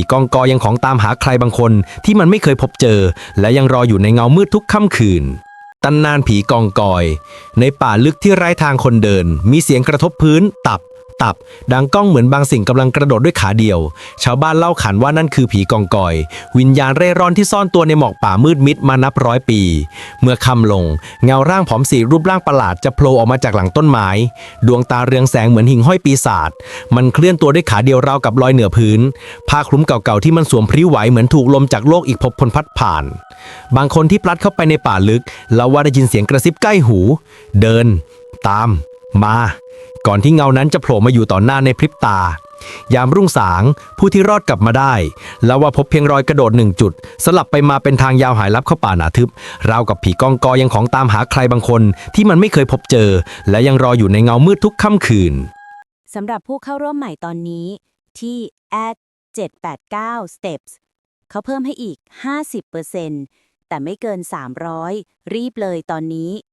ผีกองกอยังของตามหาใครบางคนที่มันไม่เคยพบเจอ และยังรออยู่ในเงามืดทุกค่ำคืนตำนานผีกองกอย ในป่าลึกที่ไร้ทางคนเดิน มีเสียงกระทบพื้น ตับ ตับ ดังก้องเหมือนบางสิ่งกำลังกระโดดด้วยขาเดียว ชาวบ้านเล่าขานว่านั่นคือผีกองกอย วิญญาณเร่ร่อนที่ซ่อนตัวในหมอกป่ามืดมิดมานับร้อยปี เมื่อค่ำลง เงาร่างผอมสีรูปร่างประหลาดจะโผล่ออกมาจากหลังต้นไม้ ดวงตาเรืองแสงเหมือนหิ่งห้อยปีศาจมันเคลื่อนตัวด้วยขาเดียวราวกับลอยเหนือพื้นผ้าคลุมเก่าๆที่มันสวมพริ้วไหวเหมือนถูกลมจากโลกอีกภพพลพัดผ่าน บางคนที่พลัดเข้าไปในป่าลึกเล่าว่าได้ยินเสียงกระซิบใกล้หู เดิน ตาม มา ก่อนที่เงานั้นจะโผล่มาอยู่ต่อหน้าในพริบตา ยามรุ่งสาง ผู้ที่รอดกลับมาได้แล้วว่าพบเพียงรอยกระโดดหนึ่งจุด สลับไปมาเป็นทางยาวหายลับเข้าป่าหนาทึบ ราวกับผีกองกอยังของตามหาใครบางคน ที่มันไม่เคยพบเจอ และยังรออยู่ในเงามืดทุกค่ำคืนสำหรับผู้เข้าร่วมใหม่ตอนนี้ ที่ at 789 steps เขาเพิ่มให้อีก 50%แต่ไม่เกิน 300 รีบเลยตอนนี้